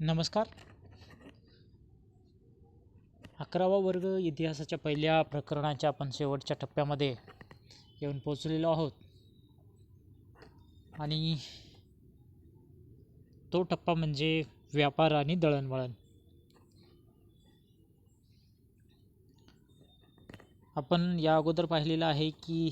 नमस्कार. अकरावा वर्ग इतिहासाच्या पहिल्या प्रकरणाच्या आपण शेवटच्या टप्प्यामध्ये येऊन पोचलेलो आहोत. आणि तो टप्पा म्हणजे व्यापार आणि दळणवळण. आपण या अगोदर पाहिलेलं आहे की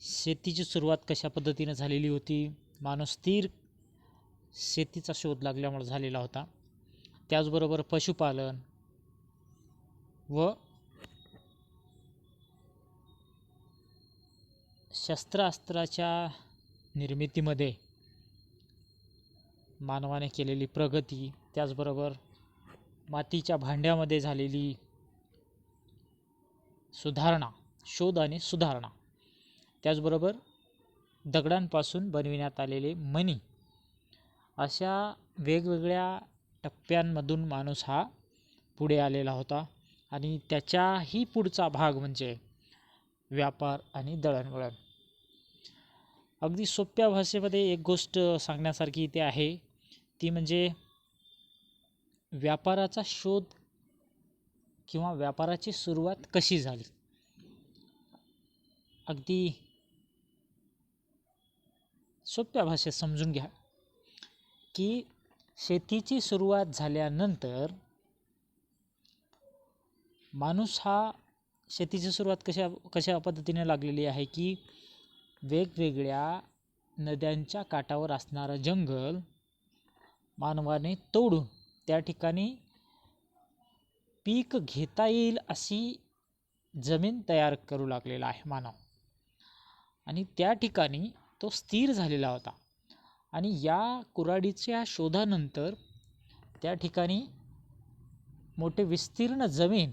शेतीची सुरुवात कशा पद्धतीनं झालेली होती? माणूस स्थिर शेतीचा शोध लागल्यामुळे झालेला होता. त्याचबरोबर पशुपालन व शस्त्रास्त्राच्या निर्मितीमध्ये मानवाने केलेली प्रगती त्याचबरोबर मातीच्या भांड्यामध्ये झालेली सुधारणा शोध आणि सुधारणा. त्याचबरोबर दगडांपासून बनविण्यात आलेले मणी अशा वेगवेगळ्या टप्प्यांमधून माणूस हा पुढे आलेला होता आणि त्याच्याही पुढचा भाग म्हणजे व्यापार आणि दळणवळण. अगदी सोप्या भाषेमध्ये एक गोष्ट सांगण्यासारखी इथे आहे. ती म्हणजे व्यापाराचा शोध किंवा व्यापाराची सुरुवात कशी झाली? अगदी सोप्या भाषेत समजून घ्या. की शेतीची सुरुवात झाल्यानंतर माणूस हा शेतीची सुरुवात कशा कशा पद्धतीने लागलेली आहे की वेगवेगळ्या नद्यांच्या काठावर असणारं जंगल मानवाने तोडून त्या ठिकाणी पीक घेता येईल अशी जमीन तयार करू लागलेला आहे मानव. आणि त्या ठिकाणी तो स्थिर झालेला होता. आणि या कुऱ्हाडीच्या शोधानंतर त्या ठिकाणी मोठे विस्तीर्ण जमीन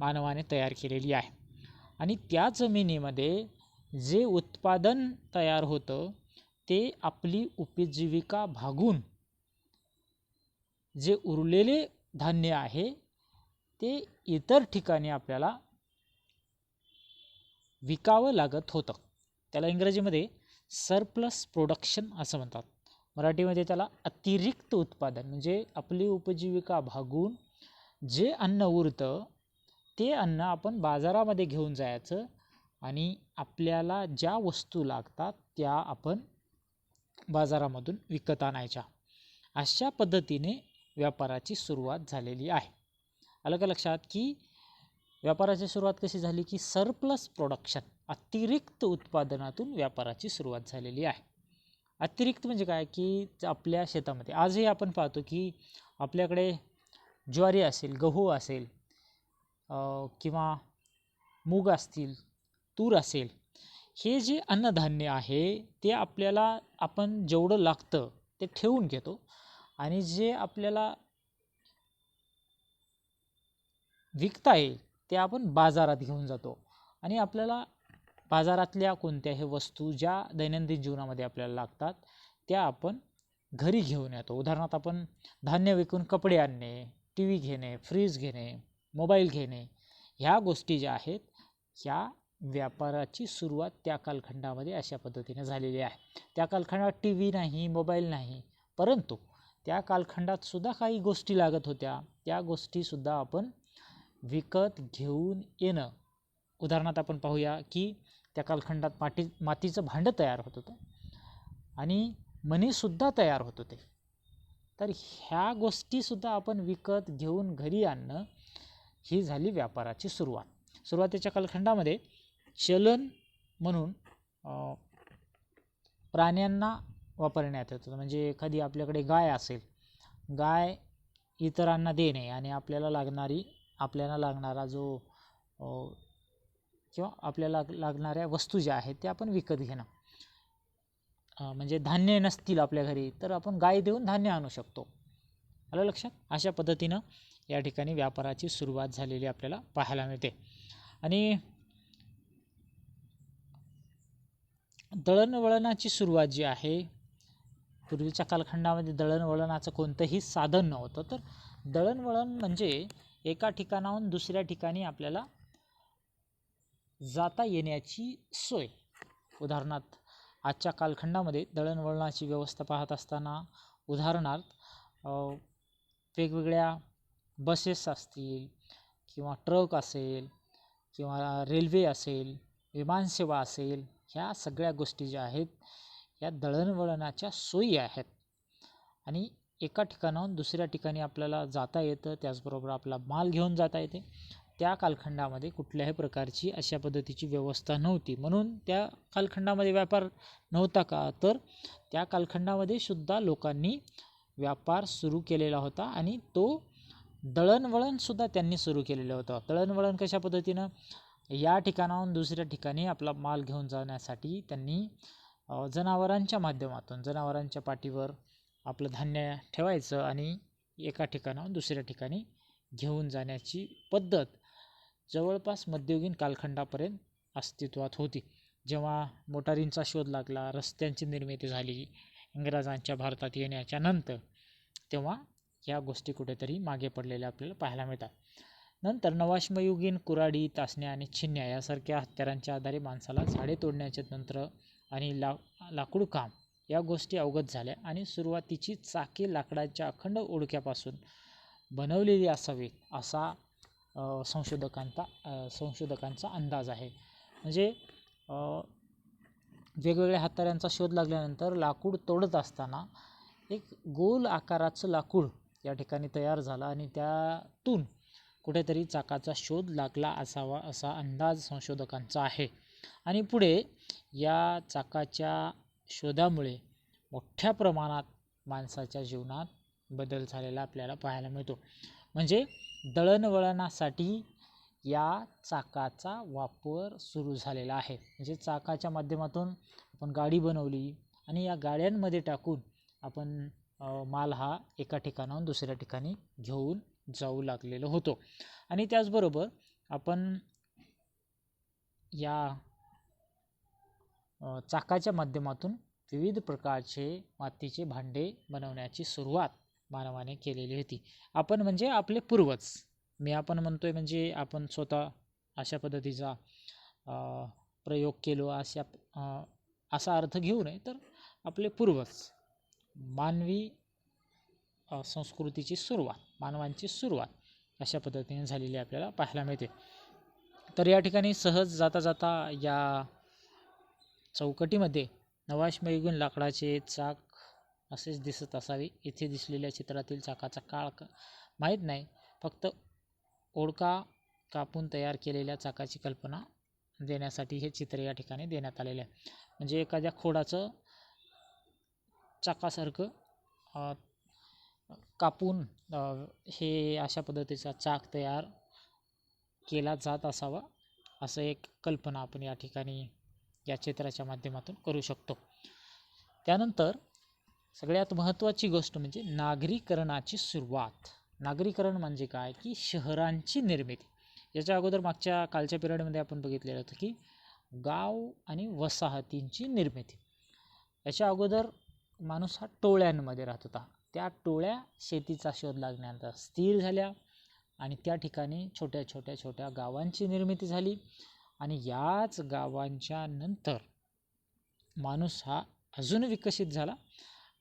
मानवाने तयार केलेली आहे. आणि त्या जमिनीमध्ये जे उत्पादन तयार होतं ते आपली उपजीविका भागून जे उरलेले धान्य आहे ते इतर ठिकाणी आपल्याला विकावं लागत होतं. त्याला इंग्रजीमध्ये सरप्लस प्रोडक्शन असं म्हणतात. मराठीमध्ये त्याला अतिरिक्त उत्पादन म्हणजे आपली उपजीविका भागून जे अन्न उरतं ते अन्न आपण बाजारामध्ये घेऊन जायचं आणि आपल्याला ज्या वस्तू लागतात त्या आपण बाजारामधून विकत आणायच्या. अशा पद्धतीने व्यापाराची सुरुवात झालेली आहे. आलं का लक्षात की व्यापाराची सुरुवात कशी झाली की सरप्लस प्रोडक्शन अतिरिक्त उत्पादनातून व्यापाराची सुरुवात झालेली आहे. अतिरिक्त म्हणजे काय? की आपल्या शेतामध्ये आजही आपण पाहतो की आपल्याकडे ज्वारी असेल गहू असेल किंवा मूग असतील तूर असेल हे जे अन्नधान्य आहे ते आपल्याला आपण जेवढं लागतं ते ठेवून घेतो. आणि जे आपल्याला विकता येईल ते आपण बाजारात घेऊन जातो. आणि आपल्याला बाजारातल्या कोणत्याही वस्तू ज्या दैनंदिन जीवनामध्ये आपल्याला लागतात त्या आपण घरी घेऊन येतो. उदाहरणार्थ आपण धान्य विकून कपडे आणणे टी व्ही घेणे फ्रीज घेणे मोबाईल घेणे ह्या गोष्टी ज्या आहेत ह्या व्यापाराची सुरुवात त्या कालखंडामध्ये अशा पद्धतीने झालेली आहे. त्या कालखंडात टी व्ही नाही मोबाईल नाही परंतु त्या कालखंडात सुद्धा काही गोष्टी लागत होत्या. त्या गोष्टीसुद्धा आपण विकत घेऊन येणं. उदाहरणार्थ आपण पाहूया की त्या कालखंडात माटी मातीचं भांडं तयार होत होतं आणि मणीसुद्धा तयार होत होते. तर ह्या गोष्टीसुद्धा आपण विकत घेऊन घरी आणणं ही झाली व्यापाराची सुरुवात. सुरुवातीच्या कालखंडामध्ये चलन म्हणून प्राण्यांना वापरण्यात येत होतं. म्हणजे एखादी आपल्याकडे गाय असेल गाय इतरांना देणे आणि आपल्याला लागणारी आपल्याला लागणारा जो किंवा आपल्याला लागणाऱ्या वस्तू ज्या आहेत त्या आपण विकत घेणं. म्हणजे धान्य नसतील आपल्या घरी तर आपण गाय देऊन धान्य आणू शकतो. आलं लक्षात? अशा पद्धतीनं या ठिकाणी व्यापाराची सुरुवात झालेली आपल्याला पाहायला मिळते. आणि दळणवळणाची सुरुवात जी आहे पूर्वीच्या कालखंडामध्ये दळणवळणाचं कोणतंही साधन नव्हतं तर दळणवळण म्हणजे एका ठिकाणाहून दुसऱ्या ठिकाणी आपल्याला जाता येण्याची सोय. उदाहरणार्थ आजच्या कालखंडामध्ये दळणवळणाची व्यवस्था पाहत असताना उदाहरणार्थ वेगवेगळ्या बसेस असतील किंवा ट्रक असेल किंवा रेल्वे असेल विमानसेवा असेल ह्या सगळ्या गोष्टी ज्या आहेत या दळणवळणाच्या सोयी आहेत. आणि एका ठिकाणाहून दुसऱ्या ठिकाणी आपल्याला जाता येतं त्याचबरोबर आपला माल घेऊन जाता येते. त्या कालखंडामध्ये कुठल्याही प्रकारची अशा पद्धतीची व्यवस्था नव्हती. म्हणून त्या कालखंडामध्ये व्यापार नव्हता का? तर त्या कालखंडामध्ये सुद्धा लोकांनी व्यापार सुरू केलेला होता आणि तो दळणवळणसुद्धा त्यांनी सुरू केलेलं होतं. दळणवळण कशा पद्धतीनं? या ठिकाणाहून दुसऱ्या ठिकाणी आपला माल घेऊन जाण्यासाठी त्यांनी जनावरांच्या माध्यमातून जनावरांच्या पाठीवर आपलं धान्य ठेवायचं आणि एका ठिकाणाहून दुसऱ्या ठिकाणी घेऊन जाण्याची पद्धत जवळपास मध्ययुगीन कालखंडापर्यंत अस्तित्वात होती. जेव्हा मोटारींचा शोध लागला रस्त्यांची निर्मिती झाली इंग्रजांच्या भारतात येण्याच्या नंतर तेव्हा या गोष्टी कुठेतरी मागे पडलेल्या आपल्याला पाहायला मिळतात. नंतर नवाश्मयुगीन कुऱ्हाडी तासण्या आणि छिन्या यासारख्या हत्यारांच्या आधारे माणसाला झाडे तोडण्याचे तंत्र आणि ला लाकूड काम या गोष्टी अवगत झाल्या आणि सुरुवातीची चाके लाकडाच्या अखंड ओळख्यापासून बनवलेली असावीत असा संशोधकांचा संशोधकांचा अंदाज आहे. म्हणजे वेगवेगळ्या हाताऱ्यांचा शोध लागल्यानंतर लाकूड तोडत असताना एक गोल आकाराचं लाकूड या ठिकाणी तयार झालं आणि त्यातून कुठेतरी चाकाचा शोध लागला असावा असा अंदाज संशोधकांचा आहे. आणि पुढे या चाकाच्या शोधामुळे मोठ्या प्रमाणात माणसाच्या जीवनात बदल झालेला आपल्याला पाहायला मिळतो. म्हणजे दळणवळणासाठी या चाकाचा वापर सुरू झालेला आहे. म्हणजे चाकाच्या माध्यमातून आपण गाडी बनवली आणि या गाड्यांमध्ये टाकून आपण माल हा एका ठिकाणाहून दुसऱ्या ठिकाणी घेऊन जाऊ लागलेलो होतो. आणि त्याचबरोबर आपण या चाकाच्या माध्यमातून विविध प्रकारचे मातीचे भांडे बनवण्याची सुरुवात मानवाने केलेली होती. आपण म्हणजे आपले पूर्वज. मी आपण म्हणतो आहे म्हणजे आपण स्वतः अशा पद्धतीचा प्रयोग केलो अशा असा अर्थ घेऊ नये तर आपले पूर्वज. मानवी संस्कृतीची सुरुवात मानवांची सुरुवात अशा पद्धतीने झालेली आपल्याला पाहायला मिळते. तर या ठिकाणी सहज जाता जाता या चौकटीमध्ये नवाश्मयुगीन लाकडाचे चाक असेच दिसत असावे. इथे दिसलेल्या चित्रातील चाकाचा काळ क माहीत नाही. फक्त ओडका कापून तयार केलेल्या चाकाची कल्पना देण्यासाठी हे चित्र या ठिकाणी देण्यात आलेले आहे. म्हणजे एखाद्या खोडाचं चाकासारखं कापून हे अशा पद्धतीचा चाक तयार केला जात असावा असं एक कल्पना आपण या ठिकाणी या चित्राच्या माध्यमातून करू शकतो. त्यानंतर सगळ्यात महत्त्वाची गोष्ट म्हणजे नागरीकरणाची सुरुवात. नागरीकरण म्हणजे काय? की शहरांची निर्मिती. याच्या अगोदर मागच्या कालच्या पिरियडमध्ये आपण बघितलेलं होतं की गाव आणि वसाहतींची निर्मिती. याच्या अगोदर माणूस हा टोळ्यांमध्ये राहत होता. त्या टोळ्या शेतीचा शोध लागण्यानंतर स्थिर झाल्या आणि त्या ठिकाणी छोट्या छोट्या छोट्या गावांची निर्मिती झाली. आणि याच गावांच्या नंतर माणूस हा अजून विकसित झाला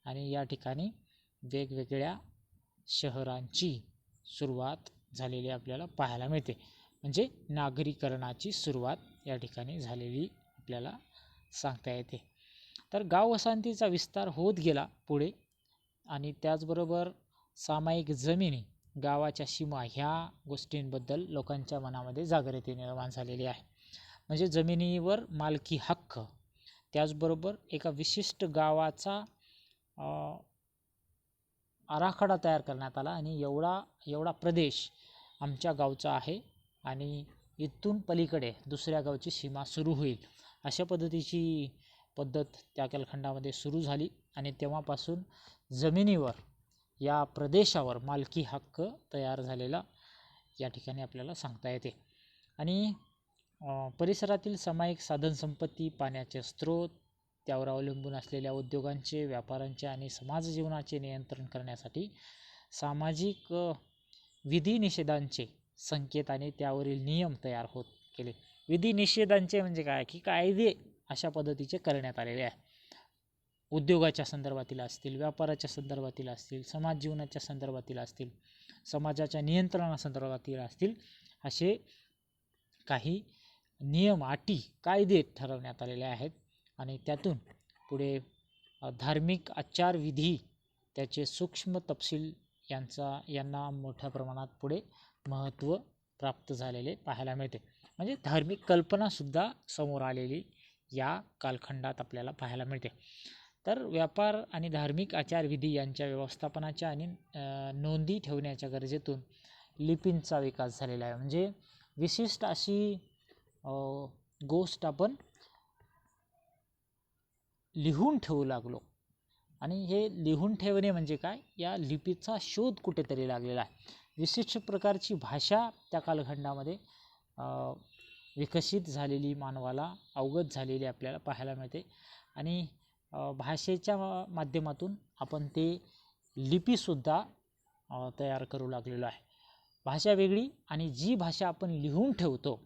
आणि या ठिकाणी वेगवेगळ्या शहरांची सुरुवात झालेली आपल्याला पाहायला मिळते. म्हणजे नागरीकरणाची सुरुवात या ठिकाणी झालेली आपल्याला सांगता येते. तर गाव वसाहतीचा विस्तार होत गेला पुढे आणि त्याचबरोबर सामायिक जमिनी गावाच्या सीमा ह्या गोष्टींबद्दल लोकांच्या मनामध्ये जागृती निर्माण झालेली आहे. म्हणजे जमिनीवर मालकी हक्क. त्याचबरोबर एका विशिष्ट गावाचा आराखडा तयार करण्यात आला आणि एवढा एवढा प्रदेश आमच्या गावचा आहे आणि इथून पलीकडे दुसऱ्या गावची सीमा सुरू होईल अशा पद्धतीची पद्धत त्या कालखंडामध्ये सुरू झाली आणि तेव्हापासून जमिनीवर या प्रदेशावर मालकी हक्क तयार झालेला या ठिकाणी आपल्याला सांगता येते. आणि परिसरातील सामायिक साधनसंपत्ती पाण्याचे स्रोत त्यावर अवलंबून असलेल्या उद्योगांचे व्यापारांचे आणि समाज जीवनाचे नियंत्रण करण्यासाठी सामाजिक विधिनिषेधांचे संकेत आणि त्यावरील नियम तयार होत केले विधिनिषेधांचे म्हणजे काय? की कायदे अशा पद्धतीचे करण्यात आलेले आहे. उद्योगाच्या संदर्भातील असतील व्यापाराच्या संदर्भातील असतील समाज जीवनाच्या संदर्भातील असतील समाजाच्या नियंत्रणासंदर्भातील असतील असे काही नियम अटी कायदे ठरवण्यात आलेले आहेत आणि त्यातून पुढे धार्मिक आचारविधी त्याचे सूक्ष्म तपशील यांचा यांना मोठ्या प्रमाणात पुढे महत्त्व प्राप्त झालेले पाहायला मिळते. म्हणजे धार्मिक कल्पनासुद्धा समोर आलेली या कालखंडात आपल्याला पाहायला मिळते. तर व्यापार आणि धार्मिक आचारविधी यांच्या व्यवस्थापनाच्या आणि नोंदी ठेवण्याच्या गरजेतून लिपींचा विकास झालेला आहे. म्हणजे विशिष्ट अशी गोष्ट आपण लिहून ठेवू लागलो. आणि हे लिहून ठेवणे म्हणजे काय? या लिपीचा शोध कुठेतरी लागलेला आहे. विशिष्ट प्रकारची भाषा त्या कालखंडामध्ये विकसित झालेली मानवाला अवगत झालेली आपल्याला पाहायला मिळते. आणि भाषेच्या माध्यमातून आपण ते लिपीसुद्धा तयार करू लागलेलो आहे. भाषा वेगळी आणि जी भाषा आपण लिहून ठेवतो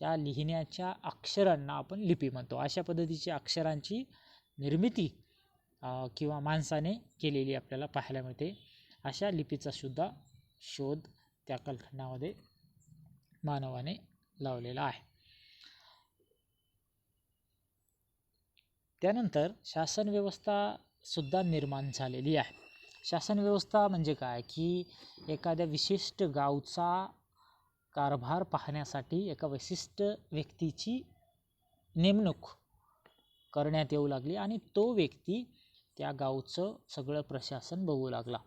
त्या लिहिण्याच्या अक्षरांना आपण लिपी म्हणतो. अशा पद्धतीची अक्षरांची निर्मिती किंवा माणसाने केलेली आपल्याला पाहायला मिळते. अशा लिपीचा सुद्धा शोध त्या कालखंडामध्ये मानवाने लावलेला आहे. त्यानंतर शासन व्यवस्थासुद्धा निर्माण झालेली आहे. शासन व्यवस्था म्हणजे काय? की एखाद्या विशिष्ट गावचा कारभार पाहण्यासाठी एका विशिष्ट व्यक्तीची नेमणूक करण्यात येऊ लागली आणि तो व्यक्ती त्या गावचं सगळं प्रशासन बघू लागला.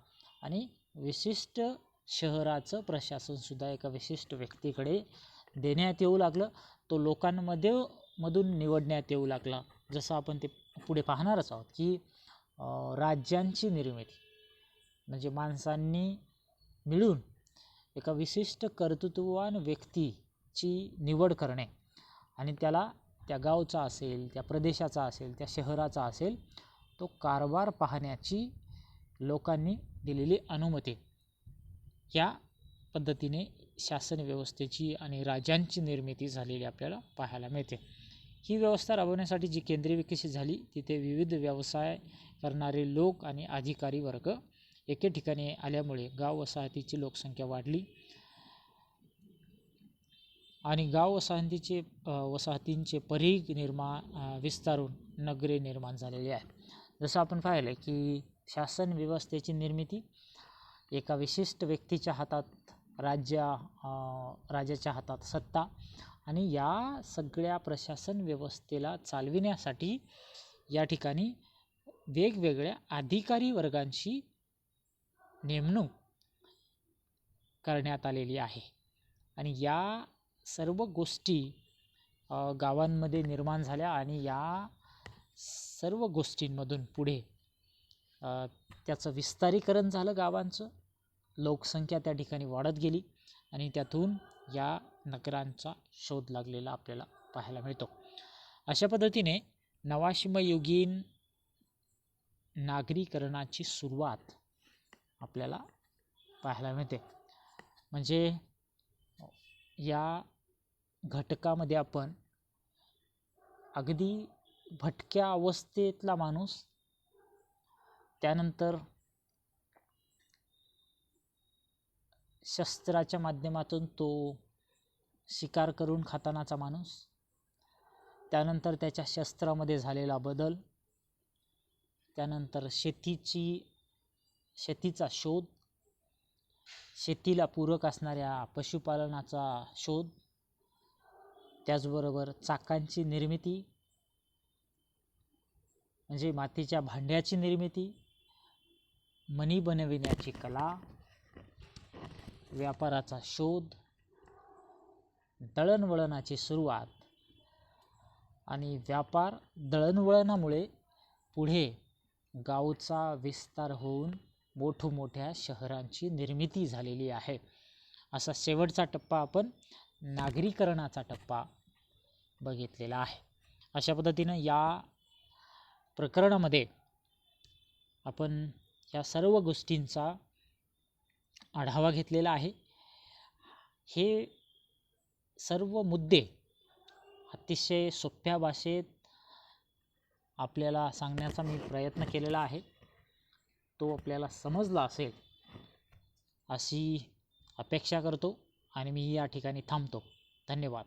आणि विशिष्ट शहराचं प्रशासनसुद्धा एका विशिष्ट व्यक्तीकडे देण्यात येऊ लागलं. तो लोकांमध्ये मधून निवडण्यात येऊ लागला. जसं आपण ते पुढे पाहणारच आहोत की राज्यांची निर्मिती म्हणजे माणसांनी मिळून एका विशिष्ट कर्तृत्ववान व्यक्तीची निवड करणे. आणि त्याला त्या गावचा असेल त्या प्रदेशाचा असेल त्या शहराचा असेल तो कारभार पाहण्याची लोकांनी दिलेली अनुमती. या पद्धतीने शासन व्यवस्थेची आणि राजांची निर्मिती झालेली आपल्याला पाहायला मिळते. ही व्यवस्था राबवण्यासाठी जी केंद्रे विकसित झाली तिथे विविध व्यवसाय करणारे लोक आणि अधिकारी वर्ग एके ठिकाणी आल्यामुळे गाव वसाहतीची लोकसंख्या वाढली. आणि गाव वसाहतीचे वसाहतींचे परीघ निर्माण विस्तारून नगरे निर्माण झालेली आहेत. जसं आपण पाहिलं की शासन व्यवस्थेची निर्मिती एका विशिष्ट व्यक्तीच्या हातात राज्य राजाच्या हातात सत्ता आणि या सगळ्या प्रशासन व्यवस्थेला चालविण्यासाठी या ठिकाणी वेगवेगळ्या अधिकारी वर्गांशी नेमणूक करण्यात आलेली आहे. आणि या सर्व गोष्टी गावांमध्ये निर्माण झाल्या आणि या सर्व गोष्टींमधून पुढे त्याचं विस्तारीकरण झालं गावांचं. लोकसंख्या त्या ठिकाणी वाढत गेली आणि त्यातून या नगरांचा शोध लागलेला आपल्याला पाहायला मिळतो. अशा पद्धतीने नवाश्मयुगीन नागरीकरणाची सुरुवात आपल्याला पाहायला मिळते. म्हणजे या घटकामध्ये आपण अगदी भटक्या अवस्थेतला माणूस त्यानंतर शस्त्राच्या माध्यमातून तो शिकार करून खातानाचा माणूस त्यानंतर त्याच्या शस्त्रामध्ये झालेला बदल त्यानंतर शेतीची शेतीचा शोध शेतीला पूरक असणाऱ्या पशुपालनाचा शोध त्याचबरोबर चाकांची निर्मिती म्हणजे मातीच्या भांड्याची निर्मिती मणी बनविण्याची कला व्यापाराचा शोध दळणवळणाची सुरुवात आणि व्यापार दळणवळणामुळे पुढे गावचा विस्तार होऊन मोठमोठ्या शहरांची निर्मिती झालेली आहे. असा शेवटचा टप्पा आपण नागरीकरणाचा टप्पा बघितलेला आहे. अशा पद्धतीनं या प्रकरणामध्ये आपण या सर्व गोष्टींचा आढावा घेतलेला आहे. हे सर्व मुद्दे अतिशय सोप्या भाषेत आपल्याला सांगण्याचा मी प्रयत्न केलेला आहे. तो आपल्याला समजला असेल अशी अपेक्षा करतो आणि मी या ठिकाणी थांबतो. धन्यवाद.